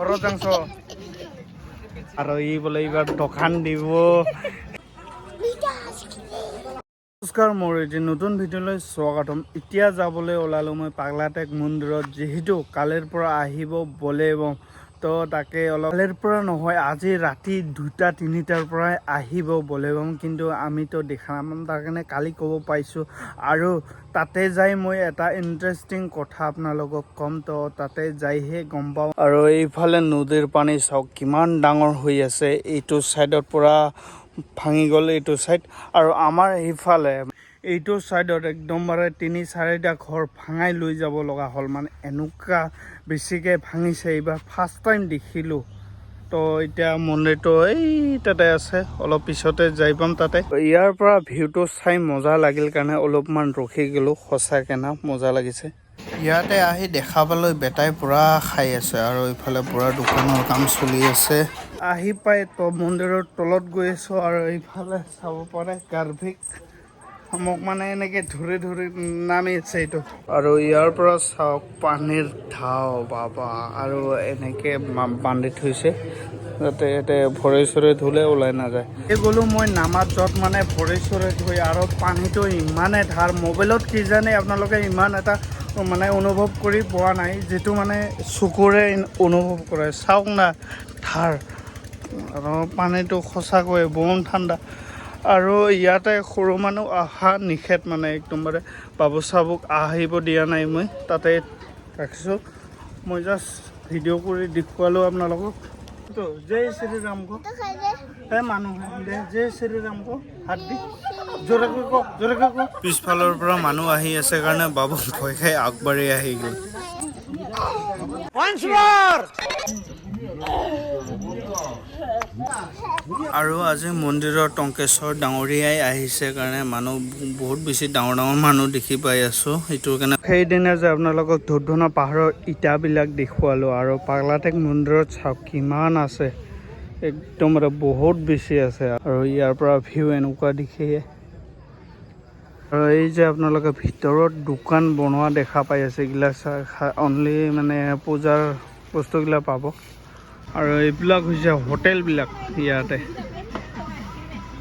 ঘৰত যাংছ আৰু ই বোলে এইবাৰ দোকান দিব। নমস্কাৰ, মোৰ এটি নতুন ভিডিঅ'লৈ স্বাগতম। এতিয়া যাবলৈ ওলালোঁ মই পাগলাটেক মন্দিৰত, যিহেতু কালিৰ পৰা আহিব বলেব তো তাকে অলপ কালিৰ পৰা নহয়, আজি ৰাতি দুটা, তিনিটাৰ পৰাই আহিব বলেবম কিন্তু আমিতো দেখা নাপাম, তাৰ কাৰণে কালি ক'ব পাৰিছোঁ আৰু তাতে যাই মই এটা ইণ্টাৰেষ্টিং কথা আপোনালোকক ক'ম, তো তাতে যাইহে গম পাওঁ। আৰু এইফালে নদীৰ পানী চাওক, কিমান ডাঙৰ হৈ আছে, এইটো ছাইডত পৰা ভাঙি গ'ল এইটো ছাইড আৰু আমাৰ এইফালে এইটো ছাইডত একদমবাৰে তিনি চাৰিটা ঘৰ ভাঙাই লৈ যাব লগা হ'ল। মানে এনেকুৱা বেছিকৈ ভাঙিছে, এইবাৰ ফাৰ্ষ্ট টাইম দেখিলোঁ। তো এতিয়া মন্দিৰটো এই তাতে আছে, অলপ পিছতে যাই পাম তাতে। ইয়াৰ পৰা ভিউটো চাই মজা লাগিল কাৰণে অলপমান ৰখি গ'লোঁ সঁচাকৈ না মজা লাগিছে। ইয়াতে আহি দেখা বেটাই পূৰা খাই আছে আৰু ইফালে পূৰা দোকানৰ কাম চলি আছে। আহি পাই মন্দিৰৰ তলত গৈ আছোঁ আৰু এইফালে চাব পাৰে গাৰ্ভিক। মোক মানে এনেকৈ ধৰি ধৰি নামি আছে এইটো। আৰু ইয়াৰ পৰা চাওক পানীৰ ঢাও বাবা আৰু এনেকৈ বান্ধি থৈছে। যাতে ইয়াতে ভৰি চৰি ধুলে ওলাই নাযায়। এই গ'লোঁ মই নামাত য'ত মানে ভৰি চৰি ধুই আৰু পানীটো ইমানে ধাৰ মোবাইলত কিজানি আপোনালোকে ইমান এটা মানে অনুভৱ কৰি পোৱা নাই যিটো মানে চকুৰে অনুভৱ কৰে। চাওক না ধাৰ আৰু পানীটো সঁচাকৈ বম ঠাণ্ডা। আৰু ইয়াতে সৰু মানুহ অহা নিষেধ মানে একদমবাৰে বাবু চাবুক আহিব দিয়া নাই মই, তাতে ৰাখিছোঁ। মই জাষ্ট ভিডিঅ' কৰি দেখুৱালোঁ আপোনালোকক। তো জয় শ্ৰীৰাম কো। এই মানুহ, দে, জয় শ্ৰীৰাম কো, হাত দি। জোৰেকৈ কওক জোৰেকৈ কওক পিছফালৰ পৰা মানুহ আহি আছে কাৰণে বাবু ভয় খাই আগবাঢ়ি আহি গ'ল। আৰু আজি মন্দিৰৰ টংকেশ্বৰ ডাঙৰীয়াই আহিছে কাৰণে মানুহ বহুত বেছি ডাঙৰ ডাঙৰ মানুহ দেখি পাই আছোঁ। সেইটোৰ কাৰণে সেইদিনা যে আপোনালোকক ধূপধনা পাহাৰৰ ইটাবিলাক দেখুৱালোঁ আৰু পাগলাটেক মন্দিৰত চাওক কিমান আছে, একদম বহুত বেছি আছে আৰু ইয়াৰ পৰা ভিউ এনেকুৱা দেখিয়ে আৰু এই যে আপোনালোকে ভিতৰত দোকান বনোৱা দেখা পাই আছে এইবিলাক অনলি মানে পূজাৰ বস্তুবিলাক পাব। আৰু এইবিলাক হৈছে হোটেলবিলাক ইয়াতে।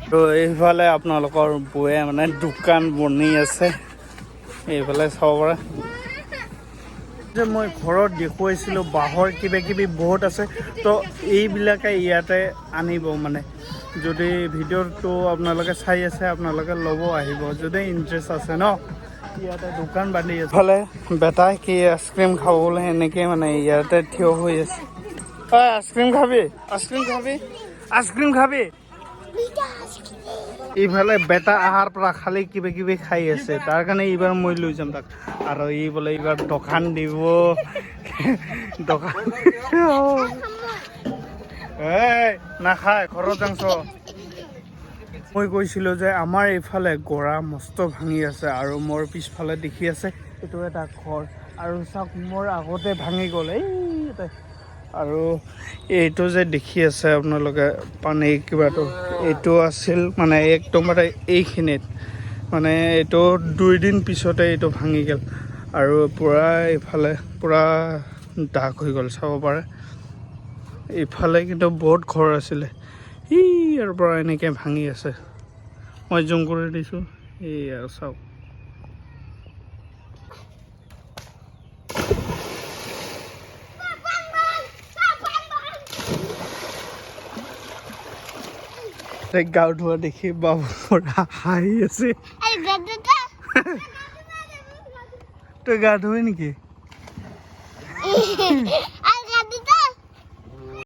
আৰু এইফালে আপোনালোকৰ বৌয়ে মানে দোকান বনি আছে। এইফালে চাব পাৰে। যে মই ঘৰত দেখুৱাইছিলোঁ, বাঁহৰ কিবা কিবি বহুত আছে। তো এইবিলাকে ইয়াতে আনিব মানে। যদি ভিডিঅ'টো আপোনালোকে চাই আছে, আপোনালোকে ল'ব, আহিব। যদি ইণ্টাৰেষ্ট আছে ন? ইয়াতে দোকান বান্ধি আছে। ফালে বেটাই কি আইচক্ৰীম খাবলৈ এনেকৈ মানে ইয়াতে থিয় হৈ আছে। ঐ আইচক্ৰীম খাবি? আইচক্ৰীম খাবি? আইচক্ৰীম খাবি? ইফালে বেটা অহাৰ পৰা খালি কিবা কিবি খাই আছে। তাৰ কাৰণে এইবাৰ মই লৈ যাম তাক। আৰু ই বোলে এইবাৰ দোকান দিব। দোকান এই, নাখায় ঘৰত যাংছ মই কৈছিলোঁ যে আমাৰ এইফালে গৰা মস্ত ভাঙি আছে আৰু মোৰ পিছফালে দেখি আছে। এইটো এটা ঘৰ। আৰু চাওক, মোৰ আগতে ভাঙি গ'ল। এই। আৰু এইটো যে দেখি আছে আপোনালোকে পানী কিবাটো এইটো আছিল মানে একদম মানে এইখিনিত। মানে এইটো দুইদিন পিছতে এইটো ভাঙি গ'ল আৰু পূৰা এইফালে পূৰা দাগ হৈ গ'ল চাব পাৰে। ইফালে কিন্তু বহুত ঘৰ আছিলে। ই ইয়াৰ পৰা এনেকৈ ভাঙি আছে। মই জুম কৰি দিছোঁ। এই আৰু চাওক। তাইক গা ধোয়া দেখি বাবু আছে। তই গা ধুই নেকি?